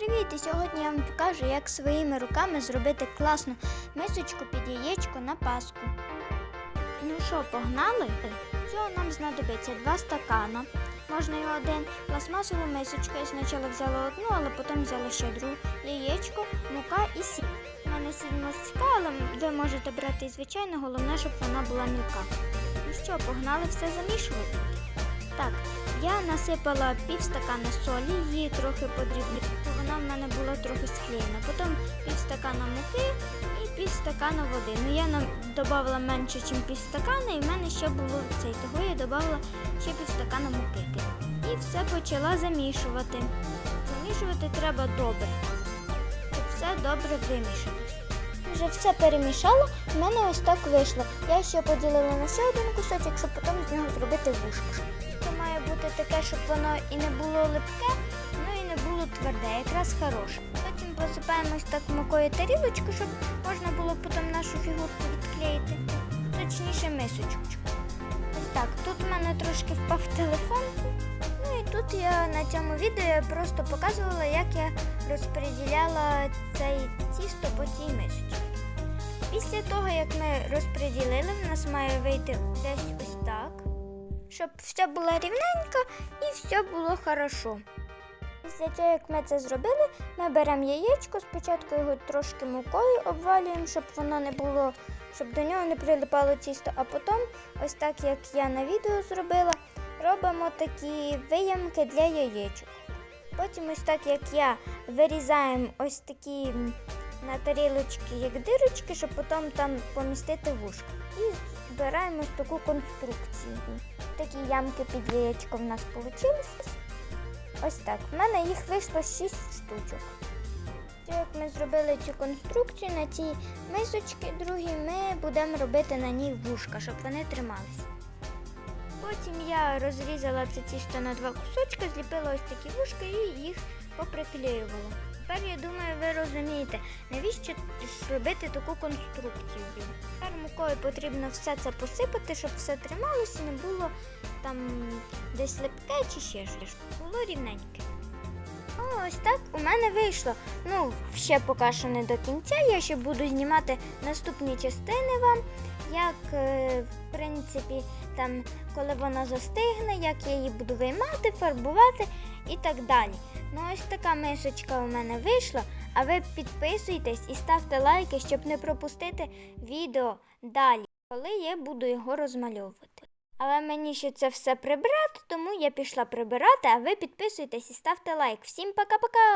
привіт! І сьогодні я вам покажу, як своїми руками зробити класну мисочку під яєчко на паску. Ну що, погнали? Цього нам знадобиться два стакана. Можна і один пластмасову мисочку. Я спочатку взяла одну, але потім взяла ще другу. Яєчко, мука і сіль. У мене сіль морська, але ви можете брати звичайно, головне, щоб вона була мілка. Ну що, погнали все замішувати. Так, я насипала пів стакана солі, її трохи подрібнила, вона в мене була трохи склеєна. Потім пів стакана муки і пів стакана води. Ну я додавала менше, ніж пів стакана, і в мене ще було цей. Того я додавала ще пів стакана муки. І все почала замішувати. Замішувати треба добре, щоб все добре вимішалось. Вже все перемішала, в мене ось так вийшло. Я ще поділила на ще один кусочок, щоб потім з нього зробити вушко. Таке, щоб воно і не було липке, ну і не було тверде, якраз хороше. Потім посипаємо ось так мукою тарілочку, щоб можна було потім нашу фігурку відклеїти. Точніше мисочку. Ось так. Тут в мене трошки впав телефон. Ну і тут я на цьому відео просто показувала, як я розподіляла цей тісто по цій мисочці. Після того, як ми розподілили, в нас має вийти десь ось щоб все було рівненько і все було хорошо. Після того, як ми це зробили, ми беремо яєчко, спочатку його трошки мукою обвалюємо, щоб воно не було, щоб до нього не прилипало тісто, а потім, ось так як я на відео зробила, робимо такі виямки для яєчок. Потім ось так як я вирізаємо ось такі на тарілочки, як дирочки, щоб потім там помістити вушко. І збираємо таку конструкцію. Такі ямки під яєчко в нас вийшли. Ось так. В мене їх вийшло 6 штучок. Як ми зробили цю конструкцію на цій мисочці другій, ми будемо робити на них вушка, щоб вони трималися. Потім я розрізала це тісто на два кусочки, зліпила ось такі вушка і їх поприклеювала. Тепер я думаю, ви розумієте, навіщо зробити таку конструкцію. Тепер мукою потрібно все це посипати, щоб все трималося, не було там десь липке чи ще щось. Було рівненьке. Ось так у мене вийшло. Ну, ще поки що не до кінця. Я ще буду знімати наступні частини вам, як, е, в принципі, там, коли вона застигне, як я її буду виймати, фарбувати і так далі. Ну, ось така мисочка у мене вийшла. А ви підписуйтесь і ставте лайки, щоб не пропустити відео далі, коли я буду його розмальовувати. Але мені ще це все прибрати, тому я пішла прибирати, а ви підписуйтесь і ставте лайк. Всім пока-пока!